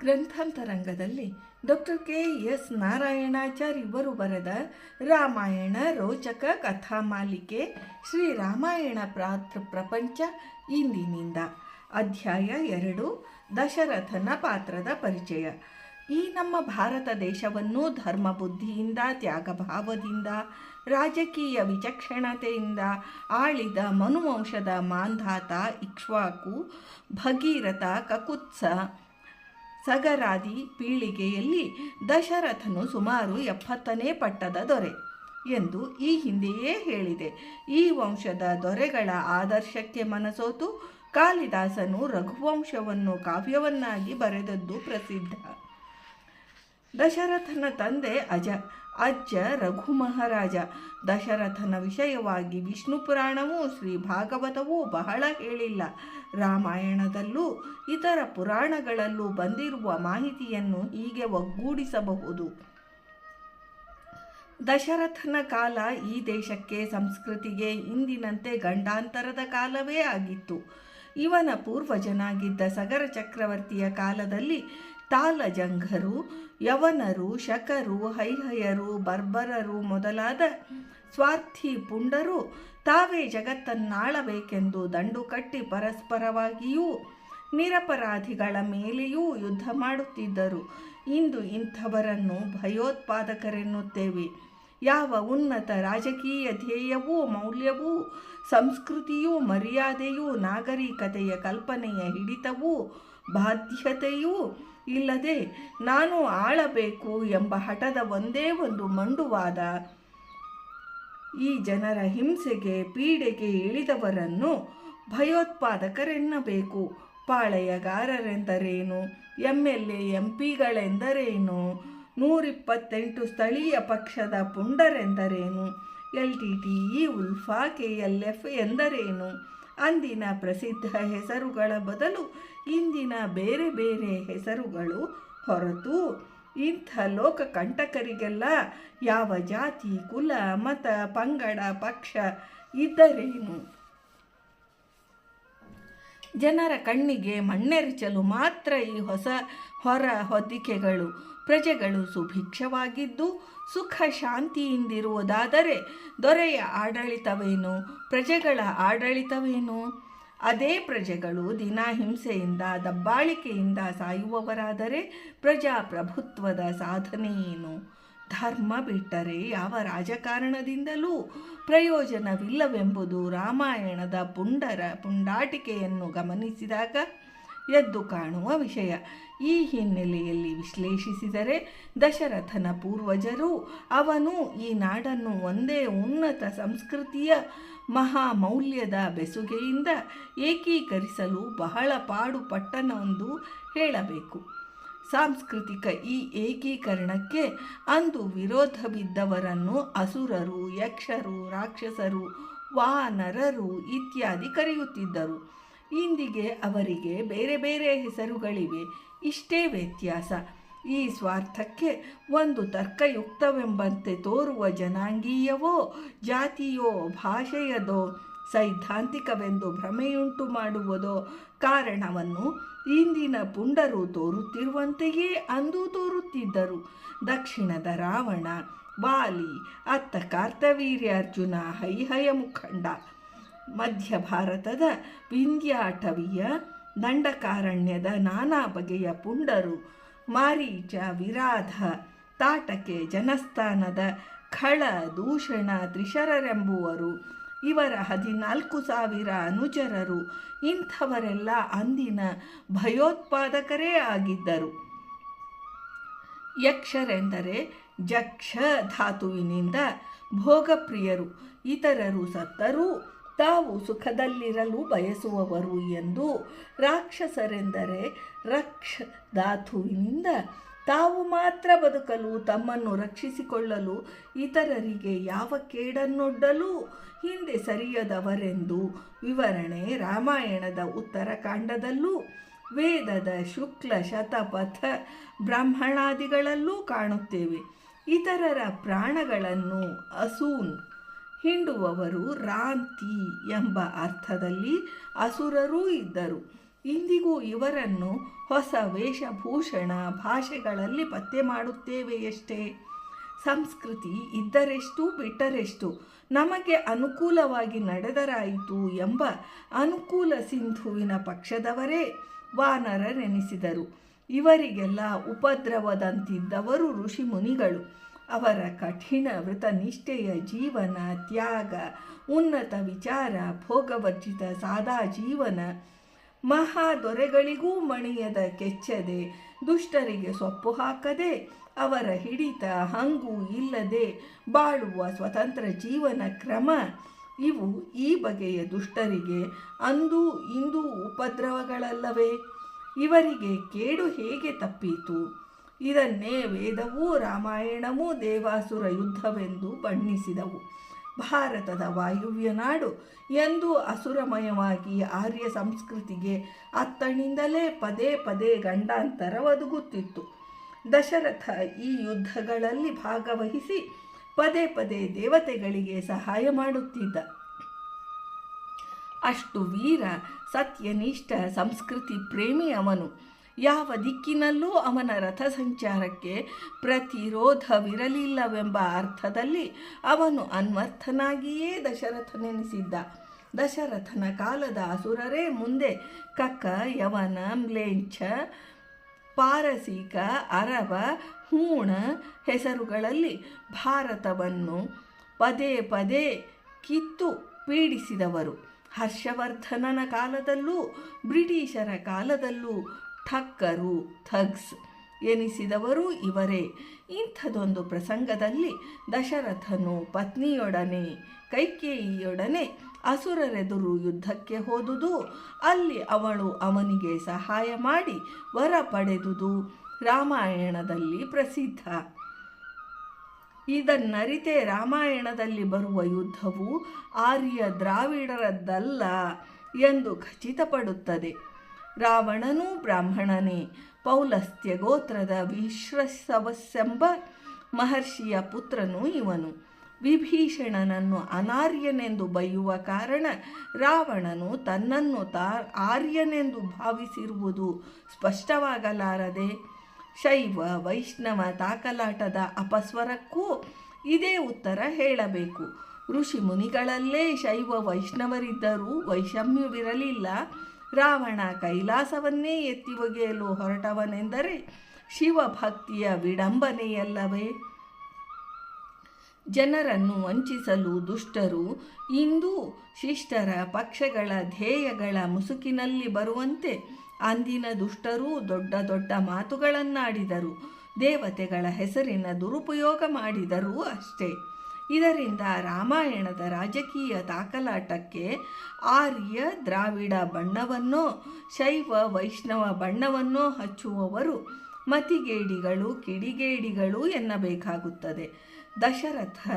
ಗ್ರಂಥಾಂತರಂಗದಲ್ಲಿ doctor K S Narayanachar ಇವರು ಬರೆದ ರಾಮಾಯಣ, ರೋಚಕ, ಕಥಾಮಾಲಿಕೆ, ಶ್ರೀ ರಾಮಾಯಣ ಪ್ರಾತೃ ಪ್ರಪಂಚ ಇಂದಿನಿಂದ. ಅಧ್ಯಾಯ ಎರಡು, ದಶರಥನ ಪಾತ್ರದ ಪರಿಚಯ. ಈ ನಮ್ಮ ಭಾರತ ದೇಶವನ್ನು ಧರ್ಮ ಬುದ್ಧಿಯಿಂದ ತ್ಯಾಗಭಾವದಿಂದ, ರಾಜಕೀಯ ವಿಚಕ್ಷಣತೆಯಿಂದ, ಆಳಿದ ಮನುವಂಶದ ಮಾಂಧಾತ, ಇಕ್ಷ್ವಾಕು, ಭಗೀರಥ, ಕಕುತ್ಸ ಸಗರಾದಿ ಪೀಳಿಗೆಯಲ್ಲಿ ದಶರಥನು ಸುಮಾರು ಎಪ್ಪತ್ತನೇ ಪಟ್ಟದ ದೊರೆ ಎಂದು ಈ ಹಿಂದೆಯೇ ಹೇಳಿದೆ. ಈ ವಂಶದ ದೊರೆಗಳ ಆದರ್ಶಕ್ಕೆ ಮನಸೋತು ಕಾಳಿದಾಸನು ರಘುವಂಶವನ್ನು ಕಾವ್ಯವನ್ನಾಗಿ ಬರೆದದ್ದು ಪ್ರಸಿದ್ಧ. ದಶರಥನ ತಂದೆ ಅಜ ಅಜ್ಜ ರಘು ಮಹಾರಾಜ ದಶರಥನ ವಿಷಯವಾಗಿ ವಿಷ್ಣು ಪುರಾಣವೂ ಶ್ರೀ ಭಾಗವತವೂ ಬಹಳ ಹೇಳಿಲ್ಲ. ರಾಮಾಯಣದಲ್ಲೂ ಇತರ ಪುರಾಣಗಳಲ್ಲೂ ಬಂದಿರುವ ಮಾಹಿತಿಯನ್ನು ಹೀಗೆ ಒಗ್ಗೂಡಿಸಬಹುದು. ದಶರಥನ ಕಾಲ ಈ ದೇಶಕ್ಕೆ ಸಂಸ್ಕೃತಿಗೆ ಇಂದಿನಂತೆ ಗಂಡಾಂತರದ ಕಾಲವೇ ಆಗಿತ್ತು. ಇವನ ಪೂರ್ವಜನಾಗಿದ್ದ ಸಗರ ಚಕ್ರವರ್ತಿಯ ಕಾಲದಲ್ಲಿ ತಾಲಜಂಘರು ಯವನರು, ಶಕರು, ಹೈಹಯರು, ಬರ್ಬರರು ಮೊದಲಾದ ಸ್ವಾರ್ಥಿ ಪುಂಡರು ತಾವೇ ಜಗತ್ತನ್ನಾಳಬೇಕೆಂದು ದಂಡು ಕಟ್ಟಿ ಪರಸ್ಪರವಾಗಿಯೂ ನಿರಪರಾಧಿಗಳ ಮೇಲೆಯೂ ಯುದ್ಧ ಮಾಡುತ್ತಿದ್ದರು. ಇಂದು ಇಂಥವರನ್ನು ಭಯೋತ್ಪಾದಕರೆನ್ನುತ್ತೇವೆ. ಯಾವ ಉನ್ನತ ರಾಜಕೀಯ ಧ್ಯೇಯವೂ, ಮೌಲ್ಯವೂ, ಸಂಸ್ಕೃತಿಯೂ, ಮರ್ಯಾದೆಯೂ, ನಾಗರಿಕತೆಯ ಕಲ್ಪನೆಯ ಹಿಡಿತವೂ, ಬಾಧ್ಯತೆಯೂ ಇಲ್ಲದೆ ನಾನು ಆಳಬೇಕು ಎಂಬ ಹಠದ ಒಂದೇ ಒಂದು ಮಂಡುವಾದ. ಈ ಜನರ ಹಿಂಸೆಗೆ ಪೀಡೆಗೆ ಇಳಿದವರನ್ನು ಭಯೋತ್ಪಾದಕರೆನ್ನಬೇಕು. ಪಾಳೆಯಗಾರರೆಂದರೇನು? ಎಂ ಎಲ್ ಎ ಎಂ ಪಿಗಳೆಂದರೇನು ನೂರಿಪ್ಪತ್ತೆಂಟು ಸ್ಥಳೀಯ ಪಕ್ಷದ ಪುಂಡರೆಂದರೇನು? L T T E ULFA K L F ಎಂದರೇನು? ಅಂದಿನ ಪ್ರಸಿದ್ಧ ಹೆಸರುಗಳ ಬದಲು ಇಂದಿನ ಬೇರೆ ಬೇರೆ ಹೆಸರುಗಳು ಹೊರತು ಇಂಥ ಲೋಕ ಕಂಟಕರಿಗೆಲ್ಲ ಯಾವ ಜಾತಿ, ಕುಲ, ಮತ, ಪಂಗಡ, ಪಕ್ಷ ಇದ್ದರೇನು? ಜನರ ಕಣ್ಣಿಗೆ ಮಣ್ಣೆರಚಲು ಮಾತ್ರ ಈ ಹೊಸ ಹೊರ ಹೊದಿಕೆಗಳು. ಪ್ರಜೆಗಳು ಸುಭಿಕ್ಷವಾಗಿದ್ದು, ಸುಖ ಶಾಂತಿಯಿಂದಿರುವುದಾದರೆ ದೊರೆಯ ಆಡಳಿತವೇನು? ಪ್ರಜೆಗಳ ಆಡಳಿತವೇನು? ಅದೇ ಪ್ರಜೆಗಳು ದಿನ ಹಿಂಸೆಯಿಂದ, ದಬ್ಬಾಳಿಕೆಯಿಂದ ಸಾಯುವವರಾದರೆ ಪ್ರಜಾಪ್ರಭುತ್ವದ ಸಾಧನೆ ಏನು ಧರ್ಮ ಬಿಟ್ಟರೆ ಯಾವ ರಾಜಕಾರಣದಿಂದಲೂ ಪ್ರಯೋಜನವಿಲ್ಲವೆಂಬುದು ರಾಮಾಯಣದ ಪುಂಡರ ಪುಂಡಾಟಿಕೆಯನ್ನು ಗಮನಿಸಿದಾಗ ಎದ್ದು ಕಾಣುವ ವಿಷಯ. ಈ ಹಿನ್ನೆಲೆಯಲ್ಲಿ ವಿಶ್ಲೇಷಿಸಿದರೆ ದಶರಥನ ಪೂರ್ವಜರು ಅವನು ಈ ನಾಡನ್ನು ಒಂದೇ ಉನ್ನತ ಸಂಸ್ಕೃತಿಯ ಮಹಾ ಮೌಲ್ಯದ ಬೆಸುಗೆಯಿಂದ ಏಕೀಕರಿಸಲು ಬಹಳ ಪಾಡುಪಟ್ಟನೊಂದು ಹೇಳಬೇಕು. ಸಾಂಸ್ಕೃತಿಕ ಈ ಏಕೀಕರಣಕ್ಕೆ ಅಂದು ವಿರೋಧವಿದ್ದವರನ್ನು ಅಸುರರು, ಯಕ್ಷರು, ರಾಕ್ಷಸರು, ವಾನರರು ಇತ್ಯಾದಿ ಕರೆಯುತ್ತಿದ್ದರು. ಇಂದಿಗೆ ಅವರಿಗೆ ಬೇರೆ ಬೇರೆ ಹೆಸರುಗಳಿವೆ. ಇಷ್ಟೇ ವ್ಯತ್ಯಾಸ. ಈ ಸ್ವಾರ್ಥಕ್ಕೆ ಒಂದು ತರ್ಕಯುಕ್ತವೆಂಬಂತೆ ತೋರುವ ಜನಾಂಗೀಯವೋ, ಜಾತಿಯೋ, ಭಾಷೆಯದೋ, ಸೈದ್ಧಾಂತಿಕವೆಂದು ಭ್ರಮೆಯುಂಟು ಮಾಡುವುದೋ ಕಾರಣವನ್ನು ಇಂದಿನ ಪುಂಡರು ತೋರುತ್ತಿರುವಂತೆಯೇ ಅಂದು ತೋರುತ್ತಿದ್ದರು. ದಕ್ಷಿಣದ ರಾವಣ ಬಾಲಿ ಅತ್ತ ಕಾರ್ತವೀರ್ಯಾರ್ಜುನ ಹೈಹಯ ಮುಖಂಡ. ಮಧ್ಯ ಭಾರತದ ವಿಂಧ್ಯಾಟವಿಯ ದಂಡಕಾರಣ್ಯದ ನಾನಾ ಬಗೆಯ ಪುಂಡರು ಮಾರೀಚ, ವಿರಾಧ, ತಾಟಕೆ, ಜನಸ್ಥಾನದ ಖಳ, ದೂಷಣ, ತ್ರಿಶರರೆಂಬುವರು. ಇವರ ಹದಿನಾಲ್ಕು ಸಾವಿರ ಅನುಚರರು ಇಂಥವರೆಲ್ಲ ಅಂದಿನ ಭಯೋತ್ಪಾದಕರೇ ಆಗಿದ್ದರು. ಯಕ್ಷರೆಂದರೆ ಜಕ್ಷ ಧಾತುವಿನಿಂದ ಭೋಗಪ್ರಿಯರು, ಇತರರು ಸತ್ತರೂ ತಾವು ಸುಖದಲ್ಲಿರಲು ಬಯಸುವವರು ಎಂದು ರಾಕ್ಷಸರೆಂದರೆ ರಕ್ಷ ಧಾತುವಿನಿಂದ ತಾವು ಮಾತ್ರ ಬದುಕಲು ತಮ್ಮನ್ನು ರಕ್ಷಿಸಿಕೊಳ್ಳಲು ಇತರರಿಗೆ ಯಾವ ಕೇಡನ್ನೊಡ್ಡಲು ಹಿಂದೆ ಸರಿಯದವರೆಂದು ವಿವರಣೆ ರಾಮಾಯಣದ ಉತ್ತರಕಾಂಡದಲ್ಲೂ ವೇದದ ಶುಕ್ಲ ಶತಪಥ ಬ್ರಾಹ್ಮಣಾದಿಗಳಲ್ಲೂ ಕಾಣುತ್ತೇವೆ. ಇತರರ ಪ್ರಾಣಗಳನ್ನು ಅಸೂನ್ ಹಿಂಡುವವರು ರಾಂತಿ ಎಂಬ ಅರ್ಥದಲ್ಲಿ ಅಸುರರೂ ಇದ್ದರು. ಇಂದಿಗೂ ಇವರನ್ನು ಹೊಸ ವೇಷಭೂಷಣ ಭಾಷೆಗಳಲ್ಲಿ ಪತ್ತೆ ಮಾಡುತ್ತೇವೆಯಷ್ಟೇ. ಸಂಸ್ಕೃತಿ ಇದ್ದರೆಷ್ಟು ಬಿಟ್ಟರೆಷ್ಟು ನಮಗೆ ಅನುಕೂಲವಾಗಿ ನಡೆದರಾಯಿತು ಎಂಬ ಅನುಕೂಲ ಸಿಂಧುವಿನ ಪಕ್ಷದವರೇ ವಾನರರೆನಿಸಿದರು. ಇವರಿಗೆಲ್ಲ ಉಪದ್ರವದಂತಿದ್ದವರು ಋಷಿ ಮುನಿಗಳು ಅವರ ಕಠಿಣ ವೃತನಿಷ್ಠೆಯ ಜೀವನ, ತ್ಯಾಗ, ಉನ್ನತ ವಿಚಾರ, ಭೋಗವರ್ಜಿತ ಸಾದಾ ಜೀವನ, ಮಹಾ ದೊರೆಗಳಿಗೂ ಮಣಿಯದ ಕೆಚ್ಚದೆ ದುಷ್ಟರಿಗೆ ಸೊಪ್ಪು ಹಾಕದೆ ಅವರ ಹಿಡಿತ ಹಂಗು ಇಲ್ಲದೆ ಬಾಳುವ ಸ್ವತಂತ್ರ ಜೀವನ ಕ್ರಮ. ಇವು ಈ ಬಗೆಯ ದುಷ್ಟರಿಗೆ ಅಂದು ಇಂದು ಉಪದ್ರವಗಳಲ್ಲವೇ? ಇವರಿಗೆ ಕೇಡು ಹೇಗೆ ತಪ್ಪೀತು? ಇದನ್ನೇ ವೇದವೂ ರಾಮಾಯಣವೂ ದೇವಾಸುರ ಯುದ್ಧವೆಂದು ಬಣ್ಣಿಸಿದವು. ಭಾರತದ ವಾಯುವ್ಯ ನಾಡು ಎಂದು ಅಸುರಮಯವಾಗಿ ಆರ್ಯ ಸಂಸ್ಕೃತಿಗೆ ಅತ್ತಣಿಂದಲೇ ಪದೇ ಪದೇ ಗಂಡಾಂತರ ಒದಗುತ್ತಿತ್ತು. ದಶರಥ ಈ ಯುದ್ಧಗಳಲ್ಲಿ ಭಾಗವಹಿಸಿ ಪದೇ ಪದೇ ದೇವತೆಗಳಿಗೆ ಸಹಾಯ ಮಾಡುತ್ತಿದ್ದ. ಅಷ್ಟು ವೀರ, ಸತ್ಯನಿಷ್ಠ ಸಂಸ್ಕೃತಿ ಪ್ರೇಮಿ ಅವನು. ಯಾವ ದಿಕ್ಕಿನಲ್ಲೂ ಅವನ ರಥ ಸಂಚಾರಕ್ಕೆ ಪ್ರತಿರೋಧವಿರಲಿಲ್ಲವೆಂಬ ಅರ್ಥದಲ್ಲಿ ಅವನು ಅನ್ವರ್ಥನಾಗಿಯೇ ದಶರಥನೆನಿಸಿದ್ದ. ದಶರಥನ ಕಾಲದ ಅಸುರರೇ ಮುಂದೆ ಕಕ್ಕ, ಯವನ ಮ್ಲೇಂಚ ಪಾರಸಿಕ, ಅರವ, ಹೂಣ ಹೆಸರುಗಳಲ್ಲಿ ಭಾರತವನ್ನು ಪದೇ ಪದೇ ಕಿತ್ತು ಪೀಡಿಸಿದವರು. ಹರ್ಷವರ್ಧನನ ಕಾಲದಲ್ಲೂ ಬ್ರಿಟಿಷರ ಕಾಲದಲ್ಲೂ ಠಕ್ಕರು ಥಗ್ಸ್ ಎನಿಸಿದವರು ಇವರೇ. ಇಂಥದೊಂದು ಪ್ರಸಂಗದಲ್ಲಿ ದಶರಥನು ಪತ್ನಿಯೊಡನೆ, ಕೈಕೇಯಿಯೊಡನೆ ಅಸುರರೆದುರು ಯುದ್ಧಕ್ಕೆ ಹೋದುದು. ಅಲ್ಲಿ ಅವಳು ಅವನಿಗೆ ಸಹಾಯ ಮಾಡಿ ವರ ಪಡೆದುದು. ರಾಮಾಯಣದಲ್ಲಿ ಪ್ರಸಿದ್ಧ. ಇದನ್ನರಿತೆ ರಾಮಾಯಣದಲ್ಲಿ ಬರುವ ಯುದ್ಧವು ಆರ್ಯ ದ್ರಾವಿಡರದ್ದಲ್ಲ ಎಂದು ಖಚಿತಪಡುತ್ತದೆ. ರಾವಣನೂ ಬ್ರಾಹ್ಮಣನೇ. ಪೌಲಸ್ತ್ಯ ಗೋತ್ರದ ವಿಶ್ವಸವಸ್ಸೆಂಬ ಮಹರ್ಷಿಯ ಪುತ್ರನು ಇವನು. ವಿಭೀಷಣನನ್ನು ಅನಾರ್ಯನೆಂದು ಬೈಯುವ ಕಾರಣ ರಾವಣನು ತನ್ನನ್ನು ತಾ ಆರ್ಯನೆಂದು ಭಾವಿಸಿರುವುದು ಸ್ಪಷ್ಟವಾಗಲಾರದೆ, ಶೈವ, ವೈಷ್ಣವ ತಾಕಲಾಟದ ಅಪಸ್ವರಕ್ಕೂ ಇದೇ ಉತ್ತರ ಹೇಳಬೇಕು. ಋಷಿ ಮುನಿಗಳಲ್ಲೇ ಶೈವ ವೈಷ್ಣವರಿದ್ದರೂ ವೈಷಮ್ಯವಿರಲಿಲ್ಲ. ರಾವಣ ಕೈಲಾಸವನ್ನೇ ಎತ್ತಿ ಒಗೆಯಲು ಹೊರಟವನೆಂದರೆ ಶಿವಭಕ್ತಿಯ ವಿಡಂಬನೆಯಲ್ಲವೇ? ಜನರನ್ನು ವಂಚಿಸಲು ದುಷ್ಟರು ಇಂದು ಶಿಷ್ಟರ ಪಕ್ಷಗಳ ಧ್ಯೇಯಗಳ ಮುಸುಕಿನಲ್ಲಿ ಬರುವಂತೆ ಅಂದಿನ ದುಷ್ಟರೂ ದೊಡ್ಡ ದೊಡ್ಡ ಮಾತುಗಳನ್ನಾಡಿದರು, ದೇವತೆಗಳ ಹೆಸರಿನ ದುರುಪಯೋಗ ಮಾಡಿದರೂ ಅಷ್ಟೇ. ಇದರಿಂದ ರಾಮಾಯಣದ ರಾಜಕೀಯ ದಾಖಲಾಟಕ್ಕೆ ಆರ್ಯ ದ್ರಾವಿಡ ಬಣ್ಣವನ್ನೋ, ಶೈವ ವೈಷ್ಣವ ಬಣ್ಣವನ್ನೋ ಹಚ್ಚುವವರು ಮತಿಗೇಡಿಗಳು, ಕಿಡಿಗೇಡಿಗಳು ಎನ್ನಬೇಕಾಗುತ್ತದೆ. ದಶರಥ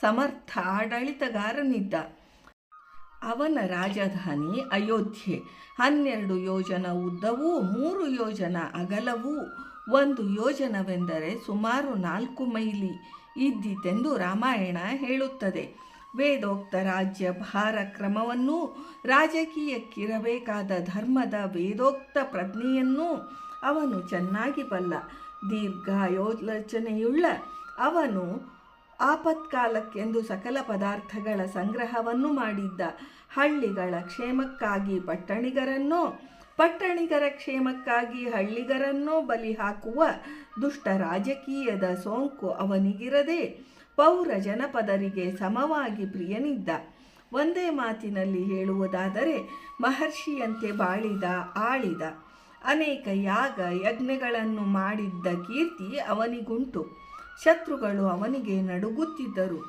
ಸಮರ್ಥ ಆಡಳಿತಗಾರನಿದ್ದ. ಅವನ ರಾಜಧಾನಿ ಅಯೋಧ್ಯೆ. ಹನ್ನೆರಡು ಯೋಜನ ಉದ್ದವೂ, ಮೂರು ಯೋಜನ ಅಗಲವೂ ಒಂದು ಯೋಜನವೆಂದರೆ ಸುಮಾರು ನಾಲ್ಕು ಮೈಲಿ ಇದ್ದಿತೆಂದು ರಾಮಾಯಣ ಹೇಳುತ್ತದೆ. ವೇದೋಕ್ತ ರಾಜ್ಯ ಭಾರ ಕ್ರಮವನ್ನು ರಾಜಕೀಯಕ್ಕಿರಬೇಕಾದ ಧರ್ಮದ ವೇದೋಕ್ತ ಪ್ರಜ್ಞೆಯನ್ನೂ ಅವನು ಚೆನ್ನಾಗಿ ಬಲ್ಲ. ದೀರ್ಘಾಯೋಚನೆಯುಳ್ಳ ಅವನು ಆಪತ್ಕಾಲಕ್ಕೆಂದು ಸಕಲ ಪದಾರ್ಥಗಳ ಸಂಗ್ರಹವನ್ನು ಮಾಡಿದ್ದ ಹಳ್ಳಿಗಳ ಕ್ಷೇಮಕ್ಕಾಗಿ ಪಟ್ಟಣಿಗರನ್ನೋ ಪಟ್ಟಣಿಗರ ಕ್ಷೇಮಕ್ಕಾಗಿ ಹಳ್ಳಿಗರನ್ನೋ ಬಲಿ ಹಾಕುವ ದುಷ್ಟ ರಾಜಕೀಯದ ಸೋಂಕು ಅವನಿಗಿರದೆ ಪೌರ ಜನಪದರಿಗೆ ಸಮವಾಗಿ ಪ್ರಿಯನಿದ್ದ. ಒಂದೇ ಮಾತಿನಲ್ಲಿ ಹೇಳುವುದಾದರೆ ಮಹರ್ಷಿಯಂತೆ ಬಾಳಿದ, ಆಳಿದ. ಅನೇಕ ಯಾಗ ಯಜ್ಞಗಳನ್ನು ಮಾಡಿದ್ದ ಕೀರ್ತಿ ಅವನಿಗುಂಟು. ಶತ್ರುಗಳು ಅವನಿಗೆ ನಡುಗುತ್ತಿದ್ದರು.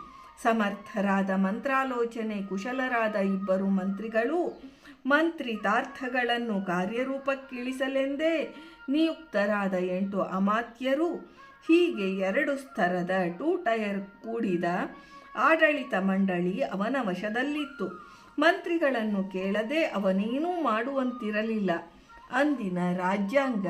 ಸಮರ್ಥರಾದ ಮಂತ್ರಾಲೋಚನೆ, ಕುಶಲರಾದ ಇಬ್ಬರು ಮಂತ್ರಿಗಳು ಮಂತ್ರಿತಾರ್ಥಗಳನ್ನು ಕಾರ್ಯರೂಪಕ್ಕಿಳಿಸಲೆಂದೇ ನಿಯುಕ್ತರಾದ ಎಂಟು ಅಮಾತ್ಯರು ಹೀಗೆ ಎರಡು ಸ್ತರದ ಟೂ ಟೈರ್ ಕೂಡಿದ ಆಡಳಿತ ಮಂಡಳಿ ಅವನ ವಶದಲ್ಲಿತ್ತು ಮಂತ್ರಿಗಳನ್ನು ಕೇಳದೆ ಅವನೇನೂ ಮಾಡುವಂತಿರಲಿಲ್ಲ. ಅಂದಿನ ರಾಜ್ಯಾಂಗ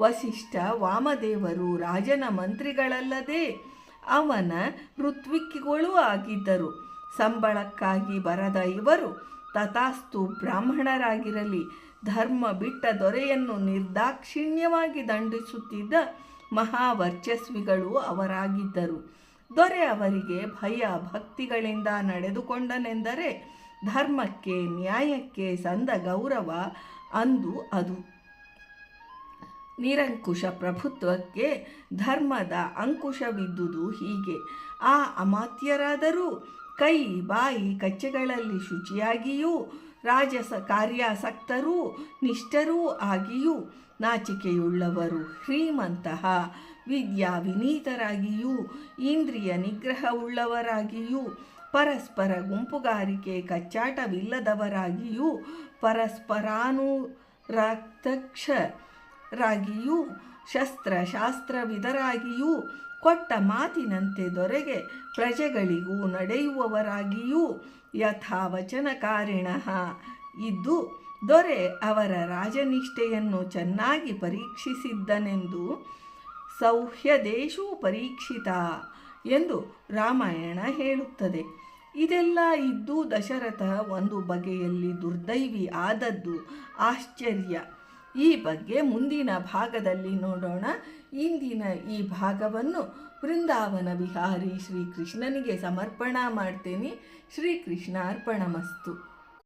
ವಸಿಷ್ಠ ವಾಮದೇವರು ರಾಜನ ಮಂತ್ರಿಗಳಲ್ಲದೆ ಅವನ ಋತ್ವಿಕ್ಕಿಗಳೂ ಆಗಿದ್ದರು. ಸಂಬಳಕ್ಕಾಗಿ ಬರದ ಇವರು ತಥಾಸ್ತು ಬ್ರಾಹ್ಮಣರಾಗಿರಲಿ. ಧರ್ಮ ಬಿಟ್ಟ ದೊರೆಯನ್ನು ನಿರ್ದಾಕ್ಷಿಣ್ಯವಾಗಿ ದಂಡಿಸುತ್ತಿದ್ದ ಮಹಾವರ್ಚಸ್ವಿಗಳು ಅವರಾಗಿದ್ದರು. ದೊರೆ ಅವರಿಗೆ ಭಯ ಭಕ್ತಿಗಳಿಂದ ನಡೆದುಕೊಂಡನೆಂದರೆ ಧರ್ಮಕ್ಕೆ, ನ್ಯಾಯಕ್ಕೆ ಸಂದ ಗೌರವ ಅಂದು ಅದು. ನಿರಂಕುಶ ಪ್ರಭುತ್ವಕ್ಕೆ ಧರ್ಮದ ಅಂಕುಶವಿದ್ದುದು ಹೀಗೆ. ಆ ಅಮಾತ್ಯರಾದರೂ ಕೈ, ಬಾಯಿ ಕಚ್ಚೆಗಳಲ್ಲಿ ಶುಚಿಯಾಗಿಯೂ ರಾಜಸ ಕಾರ್ಯಾಸಕ್ತರೂ ನಿಷ್ಠರೂ ಆಗಿಯೂ ನಾಚಿಕೆಯುಳ್ಳವರು ಶ್ರೀಮಂತಹ ವಿದ್ಯಾ ವಿನೀತರಾಗಿಯೂ ಇಂದ್ರಿಯ ನಿಗ್ರಹವುಳ್ಳವರಾಗಿಯೂ ಪರಸ್ಪರ ಗುಂಪುಗಾರಿಕೆ ಕಚ್ಚಾಟವಿಲ್ಲದವರಾಗಿಯೂ ಪರಸ್ಪರಾನುರಕ್ತಕ್ಷರಾಗಿಯೂ ಶಸ್ತ್ರಶಾಸ್ತ್ರವಿದರಾಗಿಯೂ ಕೊಟ್ಟ ಮಾತಿನಂತೆ ದೊರೆಗೆ ಪ್ರಜೆಗಳಿಗೂ ನಡೆಯುವವರಾಗಿಯೂ ಯಥಾವಚನಕಾರಿಣ. ಇದ್ದು ದೊರೆ ಅವರ ರಾಜನಿಷ್ಠೆಯನ್ನು ಚೆನ್ನಾಗಿ ಪರೀಕ್ಷಿಸಿದ್ದನೆಂದು ಸೌಹ್ಯದೇಶೂ ಪರೀಕ್ಷಿತ ಎಂದು ರಾಮಾಯಣ ಹೇಳುತ್ತದೆ. ಇದೆಲ್ಲ ಇದ್ದು ದಶರಥ ಒಂದು ಬಗೆಯಲ್ಲಿ ದುರ್ದೈವಿ ಆದದ್ದು ಆಶ್ಚರ್ಯ. ಈ ಬಗ್ಗೆ ಮುಂದಿನ ಭಾಗದಲ್ಲಿ ನೋಡೋಣ. ಇಂದಿನ ಈ ಭಾಗವನ್ನು ಬೃಂದಾವನ ವಿಹಾರಿ ಶ್ರೀಕೃಷ್ಣನಿಗೆ ಸಮರ್ಪಣಾ ಮಾಡ್ತೇನೆ. ಶ್ರೀಕೃಷ್ಣ ಅರ್ಪಣಮಸ್ತು